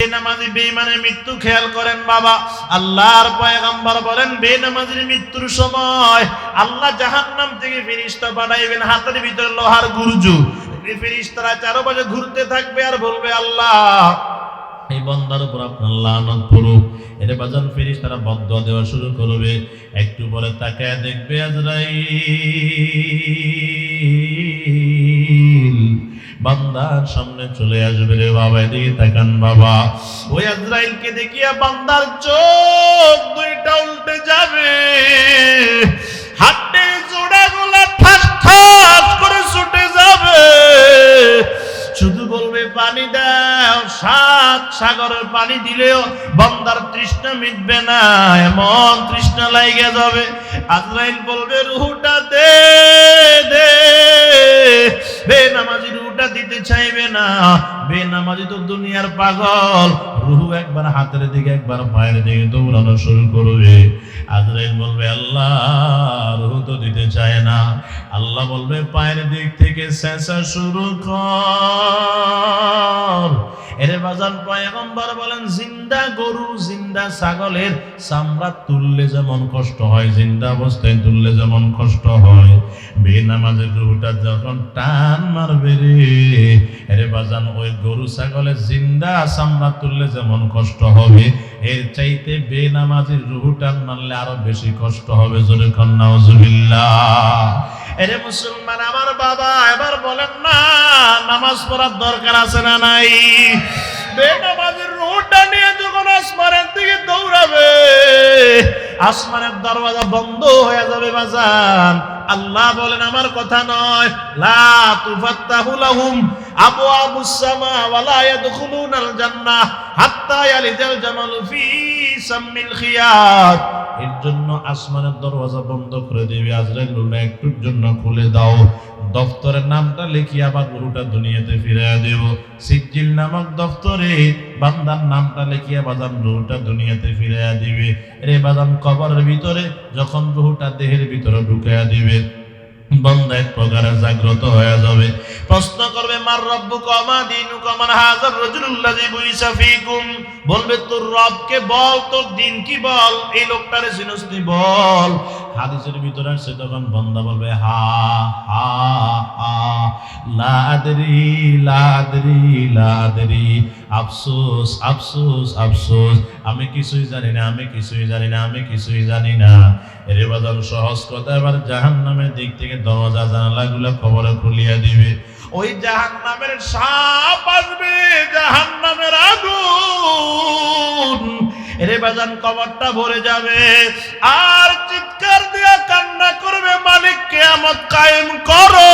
হাতের ভিতরে লোহার চারপাশে ঘুরতে থাকবে আর বলবে, আল্লাহ, এই বন্দার উপর আপনার পড়ুক। এর বাজান ফিরিস তারা বদ্ধ দেওয়া শুরু করবে। একটু পরে তাকায় দেখবে আজরাইল। বান্দার সামনে চলে আসবে রে বাবা, এদিকে তাকান বাবা। ওই আজরাইলকে দেখিয়া বান্দার চোখ দুইটা উল্টে যাবে। সাগরের পানি দিলেও বন্দার তৃষ্ণা মিটবে না, এমন তৃষ্ণা লাইগে যাবে। আজরাইল বলবে, রুহুটা দে দে। বে নামাজি রুহুটা দিতে চাইবে না। বেনামাজি তো দুনিয়ার পাগল। রুহু একবার হাতের দিকে, একবার পায়ের দিকে দৌড়ানো শুরু করবে। আজরাইল বলবে, আল্লাহ, রুহু তো দিতে চায় না। আল্লাহ বলবে, পায়ের দিক থেকে চেঁচা শুরু কর। বাজান পয়গম্বর বলেন, জিন্দা গরু, জিন্দা ছাগলের চামড়া তুললে যেমন কষ্ট হয়, জিন্দা অবস্থায় তুললে যেমন কষ্ট হয়। বেনামাজের রুহুটা যখন টান মারবে রে এর বাজান, ওই গরু, ছাগলের জিন্দা চামড়া তুললে যেমন কষ্ট হবে, এর চাইতে বেনামাজির রুহু টান মারলে আরও বেশি কষ্ট হবে। জোরে কন্যা এরে মুসলমান, আমার বাবা এবার বলেন, না, নামাজ পড়ার দরকার আছে না নাই? নিয়ে যখন আসমানের দিকে দৌড়াবে, আসমানের দরওয়াজা বন্ধ হয়ে যাবে বাজান। আল্লাহ বলেন, আমার কথা নয়। এর জন্য আসমানের দরওয়াজা বন্ধ করে দিবে। আজরাইল একটুর জন্য খুলে দাও। দফতরের নামটা লিখিয়ে আবার গরুটা দুনিয়াতে ফিরিয়ে দেব। সিজিল নামক দফতরে বান্দার নামটা লিখিয়ে বাদাম রুহুটা দুনিয়াতে ফিরিয়ে দিবে। রে বাদাম কবরের ভিতরে যখন রুহুটা দেহের ভিতরে ঢুকাইয়া দিবে জাগ্রত হয়ে যাবে। প্রশ্ন করবে, মার রব্বু কমা দিনু কমান হাজার রজুল্লাহি ফিকুম? বলবে, তোর রবকে বল, তোর দিন কি বল, এই লোকটারে চিনস বল। হাদিসের ভিতরে আসছে, তখন বন্দা বলবে, হা হা হা, লাদরি লাদরি লা আদরি লা আফসোস আফসোস আফসোস। আমি কিছুই জানি না, আমি কিছুই জানি না, আমি কিছুই জানি না। এর বাদল সহজ কথা, এবার জাহান নামের দিক থেকে দরজা, জানালাগুলো খবরে খুলিয়া দিবে। ওই জাহান নামের সাপ আসবে জাহান নামের আগুন। এরে বাজান কবরটা ভরে যাবে। আর কান্না করবে মালিক কেয়ামত কায়েম করো।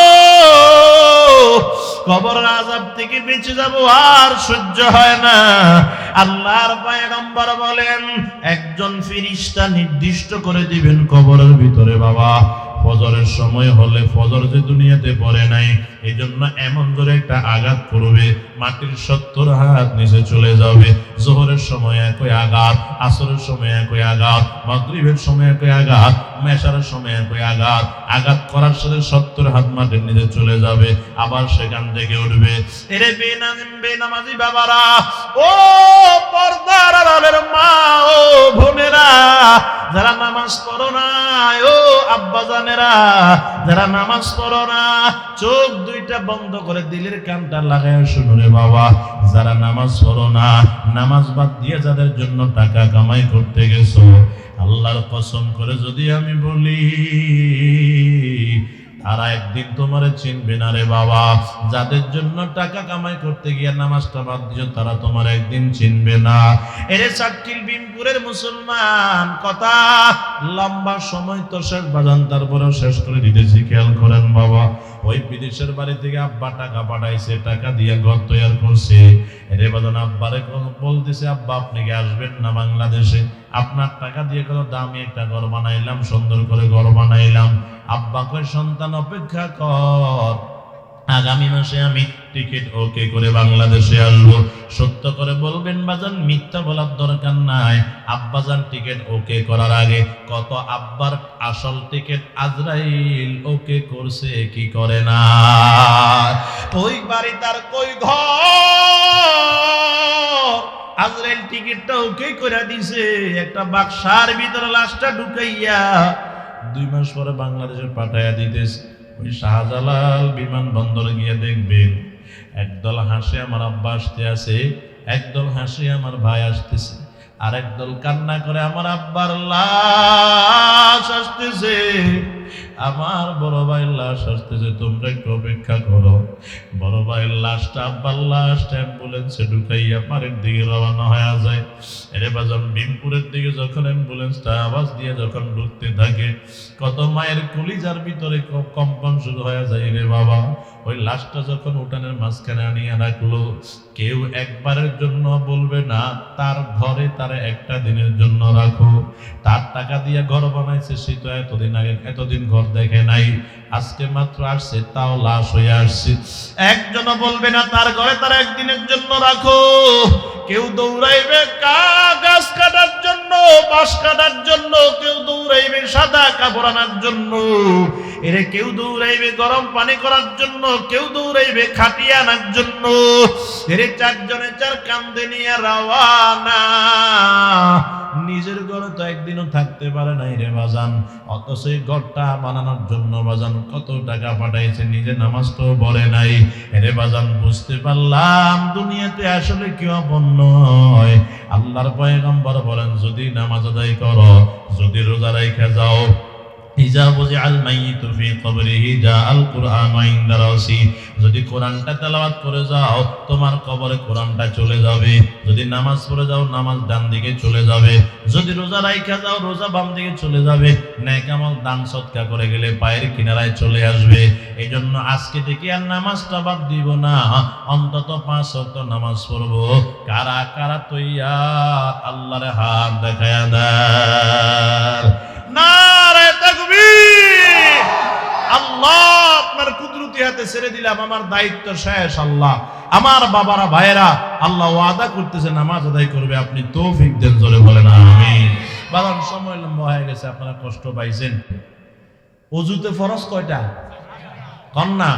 কবর আজাব থেকে বেঁচে যাব আর সহ্য হয় না। আল্লাহর পায়গম্বর বলেন, একজন ফিরিস্তা নির্দিষ্ট করে দিবেন কবরের ভিতরে, বাবা। ফজরের সময় হলে ফজর যে দুনিয়াতে পড়ে নাই এই জন্য এমন জোরে একটা আঘাত করবে মাটির সত্তর হাত নিচে চলে যাবে। জোহরের সময় একই আঘাত, আসরের সময় একই আঘাত, মাগরিবের সময় একই আঘাত, মেশারের সময় একই আঘাত। আঘাত করার সাথে সত্তর হাত মাটির নিচে চলে যাবে, আবার সেখান থেকে উঠবে। এরে বেনাম, বেনামাজি বাবারা, ও পর্দার আড়ালের মা, ও বোনেরা, যারা নামাজ পড়ো না ও আব্বা জানেরা যারা নামাজ পড়ো না, চোখ দুইটা বন্ধ করে দিলের কানটা লাগায় শুনো রে বাবা। যারা নামাজ পড়ো না, নামাজ বাদ দিয়ে যাদের জন্য টাকা কামাই করতে গেছো, আল্লাহর কসম করে যদি আমি বলি, তারা একদিন তোমারে চিনবে না রে বাবা। যাদের জন্য টাকা কামাই করতে গিয়ে নামাজটা বাদ দিও তারা তোমার একদিন চিনবে না। এরে চাটকিল বিনপুরের মুসলমান, কথা লম্বা সময় তো শেষ বাজান, তারপরেও শেষ করে দিতেছি, খেয়াল করেন বাবা। ওই বিদেশের বাড়ি থেকে আব্বা টাকা পাঠাইছে, টাকা দিয়ে ঘর তৈরি করছে। এরে বাদন আব্বারে বলতেছে, আব্বা, আপনি কি আসবেন না বাংলাদেশে? আপনার টাকা দিয়ে কত দামি একটা ঘর বানাইলাম, সুন্দর করে ঘর বানাইলাম। আব্বা কয়, সন্তান, অপেক্ষা কর। আগামী মাসে আমি টিকিট ওকে করে বাংলাদেশে আসব সত্য করে বলবেন, বাজান, মিথ্যা বলার দরকার নাই। আব্বাজান টিকিট ওকে করার আগে কত আব্বার আসল টিকিট আজরাইল ওকে করছে, কি করে না? ওই বাড়ি তার কই ঘর? আজরাইল টিকিটটা ওকে করে দিছে। একটা বাক্সার ভিতরে লাশটা ঢুকাইয়া দুই মাস পরে বাংলাদেশে পাঠাইয়া দিতেছে। ওই শাহজালাল বিমানবন্দরে গিয়ে দেখবেন একদল হাসে আমার আব্বা আসতে আছে, একদল হাসে আমার ভাই আসতেছে আর একদল কান্না করে আমার আব্বার লাশ আসতেছে। আমার বড় ভাইয়ের লাশ আসতেছে তোমরা একটু অপেক্ষা করো। বড় ভাইয়ের লাশটা আব্বার লাশটা অ্যাম্বুলেন্সে ঢুকাইয়া পাড়ের দিকে রওনা হয়ে যায়। এরে বাজন, ভীমপুরের দিকে যখন অ্যাম্বুলেন্সটা আওয়াজ দিয়ে যখন ঢুকতে থাকে, কত মায়ের কলিজার ভিতরে কম্পন শুরু হয়ে যায়, রে বাবা ওই লাশটা যখন উঠানের মাঝখানে আনিয়ে রাখল, কেউ একবারের জন্য বলবে, না, তার ঘরে তারা একটা দিনের জন্য রাখো। তার টাকা দিয়ে ঘর বানাইছে সে তো এতদিন আগে, এতদিন ঘর দেখে নাই। আজকে মাত্র আসছে, তাও লাশ হয়ে আসছে। একজন বলবে, না, তার ঘরে তার একদিনের জন্য রাখো। কেউ দৌড়াইবে গাছ কাটার জন্য, বাঁশ কাটার জন্য, কেউ দৌড়াইবে সাদা কাপড় আনার জন্য। এরে কেউ দৌড়াইবে গরম পানি করার জন্য, কেউ দৌড়াইবে খাটিয়ে আনার জন্য। এরে চারজনে চার কান্দে নিয়ে রাওয়ানা। নিজের ঘরে তো একদিনও থাকতে পারে নাই রে বাজান। অথচ সেই ঘরটা বানানোর জন্য বাজান কত টাকা পাঠাইছে, নিজে নামাজ তো বলে নাই। এরে বাজান, বুঝতে পারলাম, দুনিয়াতে আসলে কেউ আপন নয়। আল্লাহর পয়গম্বর বলেন যদি নামাজ আদায় করো যদি রোজা রাইখা যাও যদি কোরআনটা করে যাও, তোমার কবরে কোরআনটা চলে যাবে। যদি নামাজ পড়ে যাও, নামাজ ডান দিকে চলে যাবে। যদি রোজা রাইখা যাও, রোজা বাম দিকে চলে যাবে। দান, সৎকা করে গেলে পায়ের কিনারায় চলে আসবে। এই জন্য আজকে থেকে আর নামাজটা বাদ দিব না। অন্তত পাঁচ ওয়াক্ত নামাজ পড়ব। কারা কারা তৈয়ার? আল্লাহরে হাত দেখায়া তাকবীর আল্লাহ, আপনার কুদরতি হাতে ছেড়ে দিলাম, আমার দায়িত্ব শেষ, আল্লাহ। আমার বাবারা, ভাইয়েরা, আল্লাহ ওয়াদা করতেছে, নামাজ আদায় করবে, আপনি তৌফিক দেন, জোরে বলেন, আমিন। বাবার সময় লম্বা হয়ে গেছে, আপনারা কষ্ট পাইছেন। অজুতে ফরজ কয়টা? কন্যা?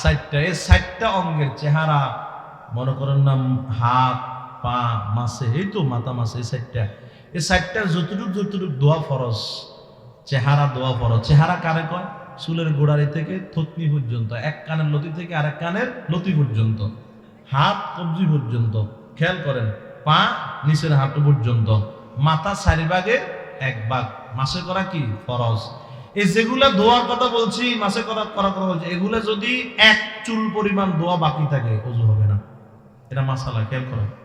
সাতটা এই সাতটা অঙ্গের চেহারা, মনে করেন না, হাত, পা, মাসে, এই তো মাথা মাসে, এই সাতটা এই সাতটার যতটুক যতটুক দোয়া ফরজ। চেহারা দোয়া ফরজ চেহারা কারে কয়? চুলের গোড়ারি থেকে থতনি পর্যন্ত, এক কানের লতি থেকে আরেক কানের লতি পর্যন্ত, হাত কবজি পর্যন্ত, খেয়াল করেন, পা নিচের হাঁটু পর্যন্ত, মাথা চারি ভাগে এক ভাগ। মাসে করা কি? ফরজ। এই যেগুলা দোয়ার কথা বলছি, মাসে করা করা কথা বলছি এগুলা যদি এক চুল পরিমাণ দোয়া বাকি থাকে, অজু হবে না। এটা মাসালা, খেয়াল করেন।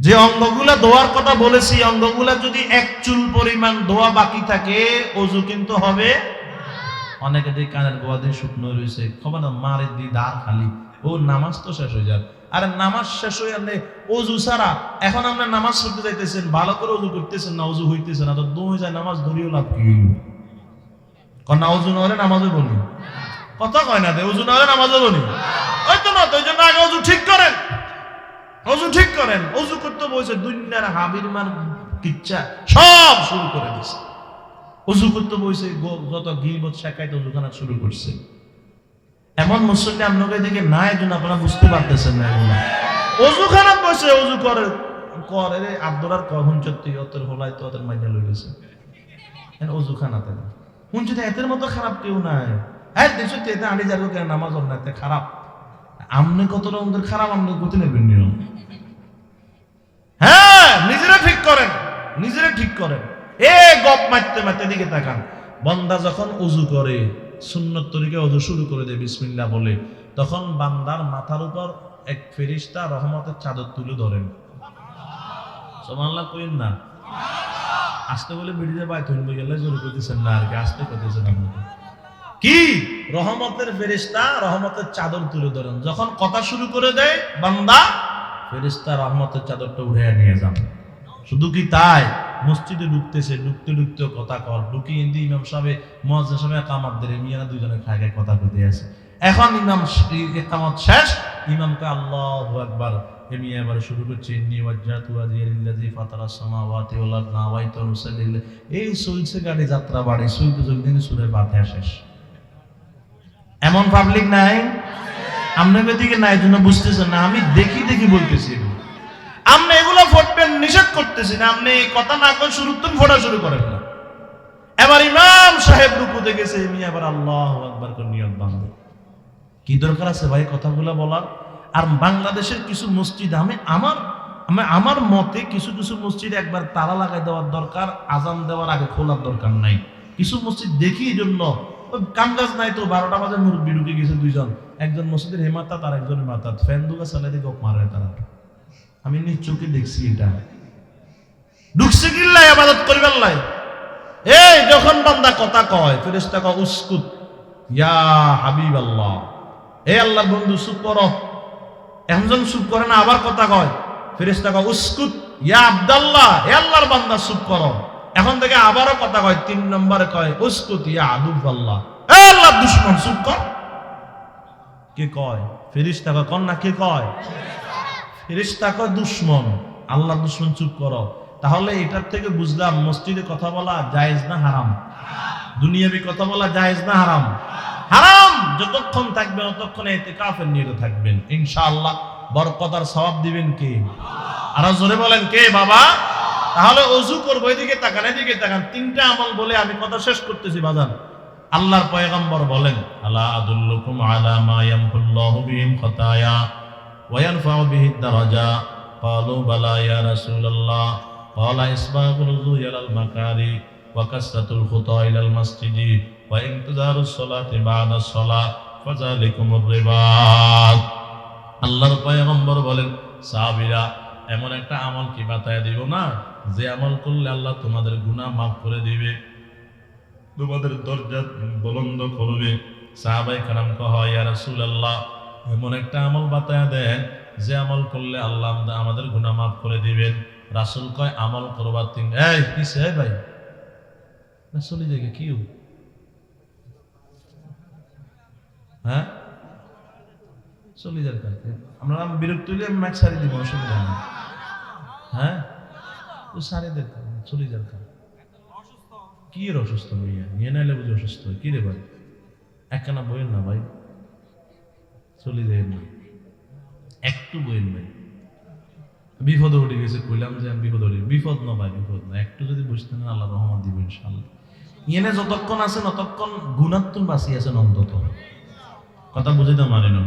যে অঙ্গগুলা দোয়ার কথা বলেছি, অঙ্গগুলা যদি এক চুল পরিমাণ দোয়া বাকি থাকে, অজু কিন্তু হবে অনেকে দিয়ে কানের গোয়া দিয়ে শুকনো রয়েছে খবর না মারে দি দাঁড় খালি। ও, নামাজ তো শেষ হয়ে যাবে। আরে, নামাজ শেষ হয়ে গেলে অজু ছাড়া এখন আমরা নামাজ পড়তে যাইতেছেন, ভালো করে অজু করতেছেন না, অজু হইতেছে না, তো দু হয়ে যায়, নামাজ ধরিও লাভ কি হইল? কন না, অজু না হলে নামাজও বলি। কথা কয় না দে, অজু না হলে নামাজও বলি। ওই তো না, তো ওই জন্য আগে অজু ঠিক করেন। অজু ঠিক করেন, অজু করতে বলছে, দুনিয়ার হাবির মান কিচ্ছা সব শুরু করে দিছে। অজু করতে বলছে, গো- যত গিলবত শেখাইতে অজুখানা শুরু করছে। এমন মুসল্লি আপনাকে দিকে না, এই জন্য আপনারা বুঝতে পারতেছেন না এগুলো। অজুখানা বসে অজু করে করে রে আব্দুলার কখন চত্তি অতের হোলাই তো ওদের মাইনে লই গেছে। অজুখানাতে হুন যদি এতের মতো খারাপ কেউ নাই। হ্যাঁ দেশে তো, এতে আড়ি যাব কেন নামাজ এতে খারাপ। আমনে কত রকমের খারাপ, আমনে গতি নেবেন নিয়ম হ্যাঁ নিজেরা ঠিক করেন। নিজেরা ঠিক করেন। এ গপ মারতে মারতে দিকে তাকান। বন্দা যখন উজু করে সুন্নত তরিকে উজু শুরু করে দেয় বিসমিল্লা বলে তখন বান্দার মাথার উপর এক ফেরিস্তা রহমতের চাদর তুলে ধরেন। কইন না? আসতে বলে বিড়িতে বাই তুলবে গেলে জোরে করতেছেন না আর কি আসতে করতেছেন আপনাকে কি? রহমতের ফেরিস্তা রহমতের চাদর তুলে ধরেন। যখন কথা শুরু করে দেয় বান্দা ফেরিস্তা রহমতের চাদরটা উঠে নিয়ে যান। শুধু কি তাই? মসজিদে ঢুকতেছে ঢুকতে ঢুকতে কথা কর। ঢুকি ইন্দি ইমাম সাহেব, মহাজ সাহেব কামাত দেরে, মিয়ারা দুইজনে খায় খায় কথা কইতে আছে এখন ইমাম কামাত শেষ, ইমামকে আল্লাহু নুসাল্লি এই যাত্রা বাড়ি শেষ। এমন পাবলিক নাই? নাই না, আমি দেখি দেখি বলতেছি। এগুলো। নিষেধ করতেছি না, আপনি কথা না করে শুরু তুমি ফোটা শুরু করেন না। এবার ইমাম সাহেব রুকুতে গেছে এমনি আবার আল্লাহ আকবার করে নিয়ত বাঁধবে। কি দরকার আছে ভাই কথাগুলো বলার? আর বাংলাদেশের কিছু মসজিদ, আমি আমার আমি আমার মতে কিছু কিছু মসজিদ একবার তালা লাগাই দেওয়ার দরকার, আজান দেওয়ার আগে খোলার দরকার নাই। কিছু মসজিদ দেখি এই জন্য কাম কাজ নাই তো, বারোটা বাজে মুরব্বী ঢুকে গেছে দুইজন। একজন মসজিদের হেমাতা আর একজনের মাতা ফ্যান দুগা চালাই দিয়ে গপ মারে তারা। আমি নিজ চোখে দেখছি এটা। ঢুকছে কিল্লাই আবাদত করিবার লাই এই যখন বান্দা কথা কয়, ফেরেশতা কয়, উসকুত, ইয়া হাবিব আল্লাহ এ আল্লাহ বন্ধু, চুপ করো। একজন চুপ করে না, আবার কথা কয়। ফেরেশতা কয়, উসকুত, ইয়া আব্দাল্লাহ, এ আল্লাহর বান্দা, চুপ করো। এখন থেকে আবারও কথা কয়, তিন নম্বরে কয়, উসকুত, ইয়া আদুব আল্লাহ এ আল্লাহ দুশমন, চুপ কর। কে কয়? ফেরেশতা কয় কন না, কে কয়? ফেরেশতা কয়, দুশমন আল্লাহ দুশ্মন, চুপ করো। তাহলে এটার থেকে বুঝলাম মসজিদে কথা বলা জায়েজ না হারাম? দুনিয়াবি কথা বলা জায়েজ না হারাম? হারাম! যতক্ষণ থাকবেন ততক্ষণ এতে কাফের নিয়ে থাকবেন। ইনশাআল্লাহ বরকতার সওয়াব দিবেন কে? আরও জোরে বলেন কে বাবা? তাহলে অজু করব, এদিকে তাকান এদিকে তাকান। তিনটা আমল বলে আমি কথা শেষ করতেছি বাজান। আল্লাহর পয়গম্বর বলেন, আলা আদুল্লুকুম আলা মা ইয়ামহুল্লাহু বিহিম খাতায়া ওয়া ইয়ারফাউ বিহি দারাজা ক্বালু বালা ইয়া রাসূলুল্লাহ। قال إسباغ الوضوء إلى المكاري وكسرة الخطى إلى المسجد وانتظار الصلاة بعد الصلاة فذلكم الرباط আল্লাহর পয়গম্বর বলেন সাহাবীরা এমন একটা আমল কি বাতায় দিব না যে আমল করলে আল্লাহ তোমাদের গুনাহ মাফ করে দিবে তোমাদের দরজা বলন্দ করবে সাহাবাই কারাম কহ ইয়া রাসূলুল্লাহ এমন একটা আমল বাতায় দেন যে আমল করলে আল্লাহ আমদা- আমাদের গুনাহ মাফ করে দিবেন। রাসুল কয়, আমল করবার তিন এই কিসে ভাই? রাসূল জায়গা কি হ্যাঁ? চলে যার কাছে আমরা বিরক্ত হইলে আমি ম্যাচ সারি দিব, অসুবিধা নেই। হ্যাঁ? তো সারি দেখ চলে যার কাছে কি এর অসুস্থ হইয়া নিয়ে নাইলে বুঝি অসুস্থ কি রে ভাই? একখানা বইয়েন না ভাই। চলি যায় না একটু বইয়েন ভাই। বিপদ উঠে গেছে, কইলাম যে আমি বিপদ উঠে বিপদ না ভাই, বিপদ না। একটু যদি বুঝতে না আল্লাহ রহমান দিব ইনশাল্লাহ ইয়েনে যতক্ষণ আছেন ততক্ষণ গুণাত্মন বাঁচি আছেন অন্তত। কথা বুঝে তো মানে না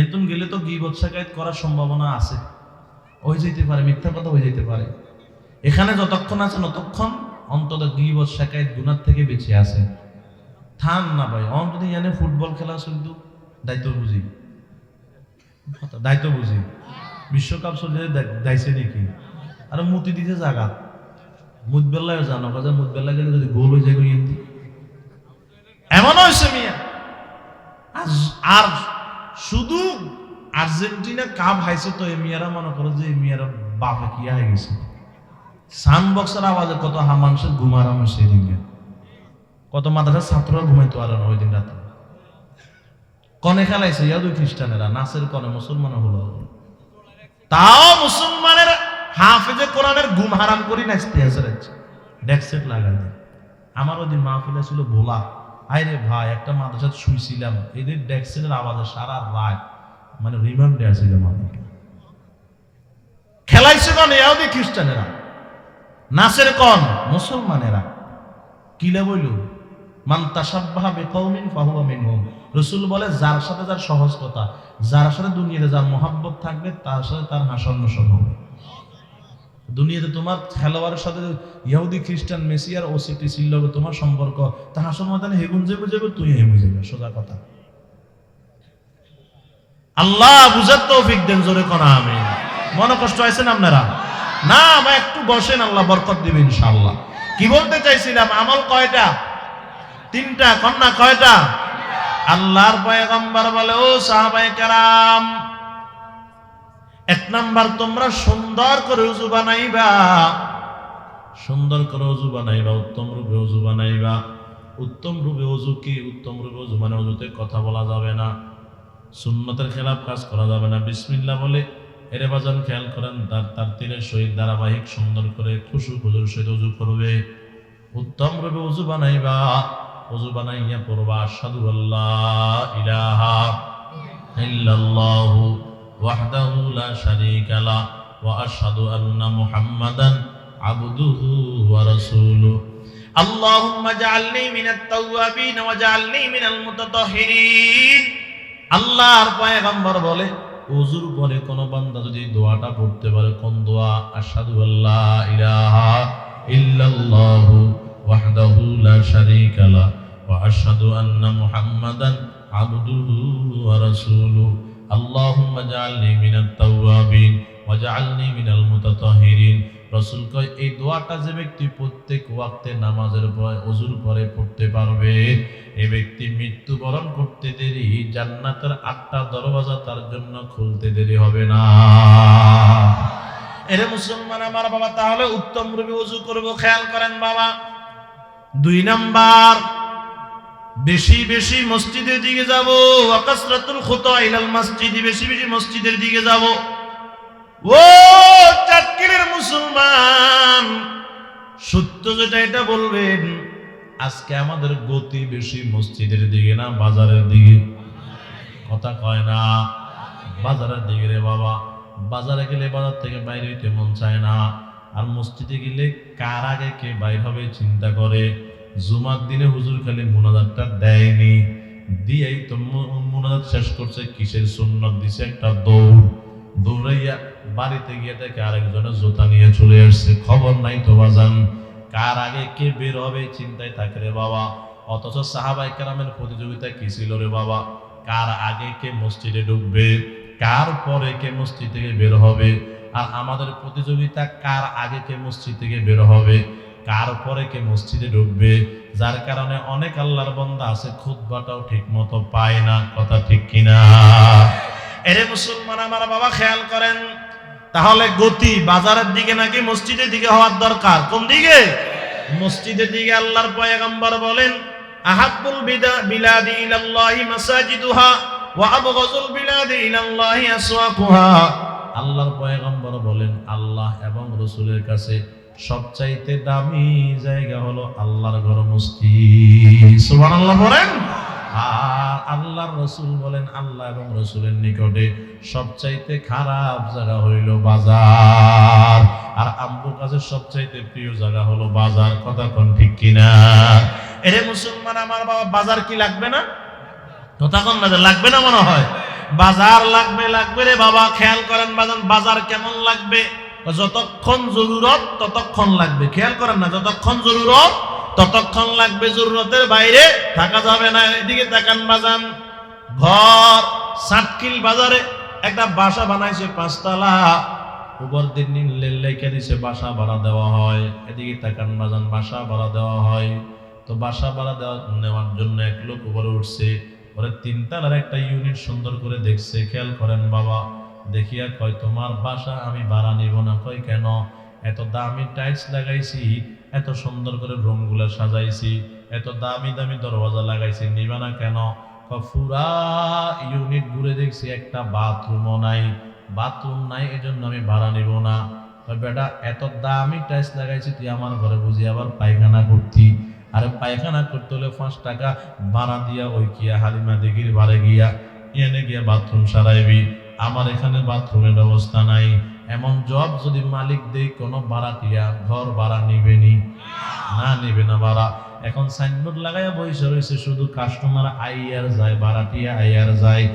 এনতুন গেলে তো গিবত শাকায়ত করার সম্ভাবনা আছে। হয়ে যেতে পারে, মিথ্যা কথা হয়ে যেতে পারে। এখানে যতক্ষণ আছে, ততক্ষণ অন্তত গিবত শাকায়ত গুনার থেকে বেঁচে আছে। থান না ভাই, অন যদি এনে ফুটবল খেলা শুধু দায়িত্ব বুঝি। দায়িত্ব বুঝি। বিশ্বকাপ চলে দাইছে নাকি? আর মুতি দিছে জায়গা মুদবেলায় জানো কাজে মুদবেলা গেলে যদি গোল হয়ে যায় ইন্দি এমন হয়েছে মিয়া। আর শুধু আর্জেন্টিনা কাপ হাইছে তো এই মিয়ারা মনে করো যে এই মিয়ারা বাপে কি হয়ে গেছে। সাউন্ড বক্সের আওয়াজে কত মানুষের ঘুমারাম এদিকে কত মাদ্রাসার ছাত্ররা ঘুমাইতো না ওই দিন রাতে। কনে খেলাইছে? ইয়াদু খ্রিস্টানেরা। নাচের কনে মুসলমান হলো। তাও মুসলমানের হাফেজে কোরআনের গুম হারাম করি নাচতে আছে ডেকসেট লাগাই আমার ওই দিন মাহফিলা ছিল ভোলা। আরে ভাই, একটা মাদ্রাসাত শুইছিলাম। এদের ডেক্সেলের আওয়াজে সারা রাত মানে রিমান্ডে আসছিলাম আমি খেলাইছে কন ইয়াহুদি খ্রিস্টানেরা? নাচের কন মুসলমানেরা? কিলে বইল? ফাহুয়া মিনহুম। বলে, যার সাথে যার যার সাথে দুনিয়াতে যার মহাব্বত থাকবে, তার সাথে তার সব হবে। দুনিয়াতে তোমার খেলোয়াড়ের সাথে ইহুদি, খ্রিস্টান তোমার সম্পর্ক, তা হাসন হেগুন যাবে তুই যাবে, সোজা কথা। আল্লাহ বুঝার তৌফিক দেন জোরে করা আমি মনে কষ্ট আছেন আপনারা? না, বা একটু বসেন, আল্লাহ বরকত দিবেন কি বলতে চাইছিলাম? আমল কয়টা? তিনটা, কন্যা কয়টা? আল্লাহর পয়গম্বর বলে, ও সাহাবাই কেরাম, এক নাম্বার তোমরা সুন্দর করে উজু বানাইবা। সুন্দর করে উজু বানাইবা, উত্তম রূপে উজু বানাইবা। উত্তম রূপে উজু কি? উত্তম রূপে উজু মানে উজুতে কথা বলা যাবে না। সুন্নতের খেলাফ কাজ করা যাবে না। বিসমিল্লা বলে, এরে বাজান, খেয়াল করেন, তার তার তীরের সহিত ধারাবাহিক সুন্দর করে খুশু খুজুর সহিত উজু করবে। উত্তম রূপে উজু বানাইবা। অজু বানাইয়া পড়বা সাধু আল্লাহ ইলাহা ইল্লাল্লাহু ওয়াহদাহু লা শারীকা লা ওয়া আশহাদু আন্না মুহাম্মাদান আবদুহু ওয়া রাসূলুহু। আল্লাহুম্মা জাআলনি মিনাত তাওয়াবিন ওয়া জাআলনি মিনাল মুতাতাহহিরিন আল্লাহর পয়গম্বর বলে ওজুর পরে কোন বান্দা যদি দোয়াটা পড়তে পারে, কোন দোয়া? আশহাদু আল্লাহ ইলাহা ইল্লাল্লাহু শারীকা লা ওয়া আশহাদু আন্না মুহাম্মাদান আবদুহু ওয়া রাসূলুহু আল্লাহুম্মা জাআলনি মিনাত তাওয়াবিন ওয়াজআলনি মিনাল মুতাতাহহিরিন রাসূল কয়, এই দোয়াটা যে ব্যক্তি প্রত্যেক ওয়াক্তে নামাজের পরে ওযুর পরে পড়তে পারবে এই ব্যক্তি মৃত্যুবরণ করতে দেরি, জান্নাতের আটটা দরওয়াজা তার জন্য খুলতে দেরি হবে না। এরে মুসলমান আমার বাবা, তাহলে উত্তম রূপে ওযু করব, খেয়াল করেন বাবা। দুই নাম্বার, বেশি বেশি মসজিদের দিকে যাব ওয়াকাসরাতুল খুতা ইলাল মসজিদি, বেশি বেশি মসজিদের দিকে যাব। ও চাটকিলের মুসলমান, সত্য যেটা এটা বলবেন, আজকে আমাদের গতি বেশি মসজিদের দিকে না, বাজারের দিকে। কথা কয় না, বাজারের দিকে রে বাবা। বাজারে গেলে বাজার থেকে বাইরে হইতে মন চায় না। আর মসজিদে গেলে কার আগে কে বাইর হবে চিন্তা করে। জুমার দিনে হুজুর খালি মোনাজাতটা দেয়নি। দিয়েই তো মোনাজাত শেষ করছে, কিসের সুন্নত দিছে? একটা দৌড়। দৌড়াইয়া বাড়িতে গিয়ে দেখে আরেকজনের জুতা নিয়ে চলে আসছে। খবর নাই তো বাজান, কার আগে কে বের হবে চিন্তায় থাকে রে বাবা। অথচ সাহাবাই কেরামের প্রতিযোগিতা কি ছিল রে বাবা? কার আগে কে মসজিদে ঢুকবে? কার পরে কে মসজিদ থেকে বের হবে? আর আমাদের প্রতিযোগিতা কার আগে কে মসজিদ থেকে বের হবে? কার পরে কে মসজিদে ঢুকবে? যার কারণে অনেক আল্লাহর বন্দা আছে, খুতবাটাও ঠিক মতো পায় না, কথা ঠিক কিনা? এরে মুসলমান, আমার বাবা খেয়াল করেন, তাহলে গতি বাজারের দিকে নাকি মসজিদের দিকে হওয়ার দরকার? কোন দিকে? মসজিদের দিকে আল্লাহর পয়গম্বর বলেন, আহাব্বুল বিদা, বিলাদি ইলাল্লাহি মাসাজিদুহা ওয়া আবগাযুল বিলাদি ইলাল্লাহি আসওয়াকুহা। আল্লাহর পয়গম্বর বলেন, আল্লাহ এবং রসুলের কাছে সবচাইতে দামি জায়গা হলো আল্লাহর ঘর মসজিদ। সুবহানাল্লাহ বলেন? আর আল্লাহর রসুল বলেন আল্লাহ এবং রসুলের নিকটে সবচাইতে খারাপ জায়গা হইল বাজার। আর আম্বুর কাছে সবচাইতে প্রিয় জায়গা হলো বাজার। কথা কোন ঠিক কিনা? এরে মুসলমান, আমার বাবা বাজার কি লাগবে না? কথা না লাগবে না মনে হয়? বাজার লাগবে লাগবে রে বাবা। খেয়াল করেন বাজান, বাজার কেমন লাগবে? যতক্ষণ জরুরত ততক্ষণ লাগবে। খেয়াল করেন না, যতক্ষণ জরুরত ততক্ষণ লাগবে, জরুরতের বাইরে থাকা যাবে না। এদিকে তাকান বাজান, ঘর, সাতকিল বাজারে একটা বাসা বানাইছে পাঁচতলা। উপর দিন দিন লেখা দিছে, বাসা ভাড়া দেওয়া হয়। এদিকে তাকান বাজান, বাসা ভাড়া দেওয়া হয়। তো বাসা ভাড়া দেওয়া নেওয়ার জন্য এক লোক উপরে উঠছে। পরে তিনতলার একটা ইউনিট সুন্দর করে দেখছে। খেয়াল করেন বাবা দেখিয়া কয়, তোমার বাসা আমি ভাড়া নিব না। কয়, কেন? এত দামি টাইলস লাগাইছি, এত সুন্দর করে রুমগুলো সাজাইছি, এত দামি দামি দরওয়াজা লাগাইছি, নিবা না কেন? পুরা ইউনিট ঘুরে দেখছি একটা বাথরুমও নাই, বাথরুম নাই, এজন্য আমি ভাড়া নিব না। বেটা, এত দামি টাইলস লাগাইছি, তুই আমার ঘরে বুঝি আবার পায়খানা করতি? আরে, পায়খানা করতে হলে পাঁচ টাকা ভাড়া দিয়া ওই কিয়া হালিমা দিঘির বাড়ে গিয়া, এনে গিয়া বাথরুম সারাইবি। আমার এখানে বাথরুমের ব্যবস্থা নাই। এমন জব যদি মালিক দেই কোনো ভাড়াটিয়া ঘর ভাড়া নিবেনি না? নিবে না ভাড়া। এখন সাইনবোর্ড লাগাইয়া বসে রয়েছে শুধু কাস্টমার আইয়ার যায় ভাড়াটিয়া আইয়ার যায়,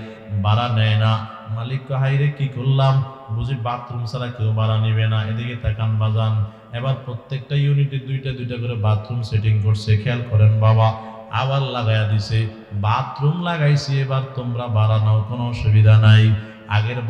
ভাড়া নেয় না। মালিক হাইরে, কি করলাম? বুঝি বাথরুম ছাড়া কেউ ভাড়া নিবে না। এদিকে তাকান বাজান। এবার প্রত্যেকটা ইউনিটে দুইটা দুইটা করে বাথরুম সেটিং করছে। খেয়াল করেন বাবা, আবার লাগাইয়া দিছে। বাথরুম লাগাইছি, এবার তোমরা ভাড়া নাও, কোনো অসুবিধা নাই। আগের বার